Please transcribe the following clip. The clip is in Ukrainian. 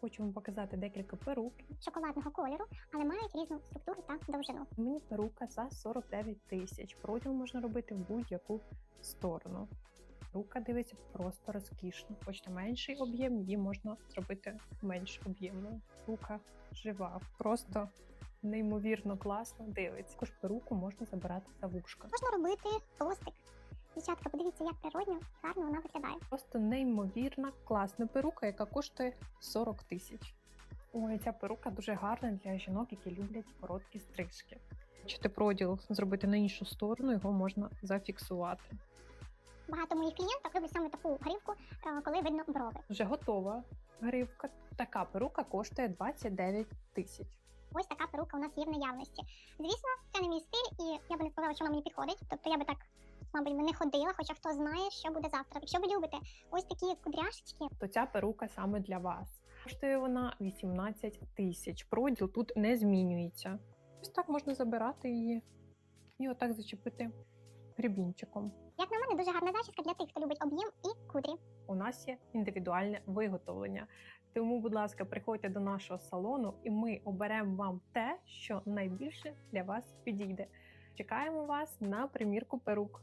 Хочу вам показати декілька перук. шоколадного кольору, але мають різну структуру та довжину. Мені перука за 49 тисяч. Проділ можна робити в будь-яку сторону. Рука дивиться просто розкішно. Хочете менший об'єм, її можна зробити менш об'ємною. Рука жива, просто неймовірно класно дивиться. Також перуку можна забирати за вушка. Можна робити хвостик. Подивіться, як природньо і гарно вона виглядає. Просто неймовірна класна перука, яка коштує 40 тисяч. Ой, ця перука дуже гарна для жінок, які люблять короткі стрижки. Хочете проділ зробити на іншу сторону, його можна зафіксувати. Багато моїх клієнток люблять саме таку грівку, е, коли видно брови. Вже готова гривка. Така перука коштує 29 тисяч. Ось така перука у нас є в наявності. Звісно, це не мій стиль, і я би не сказала, що вона мені підходить. Тобто я би так, мабуть, би не ходила, хоча хто знає, що буде завтра. Якщо ви любите ось такі кудряшечки, То ця перука саме для вас. Коштує вона 18 тисяч. Проділ тут не змінюється. Ось так можна забирати її і отак зачепити грібінчиком. як на мене, дуже гарна зачіска для тих, хто любить об'єм і кудрі. у нас є індивідуальне виготовлення. Тому, будь ласка, приходьте до нашого салону, і ми оберемо вам те, що найбільше для вас підійде. Чекаємо вас на примірку перук.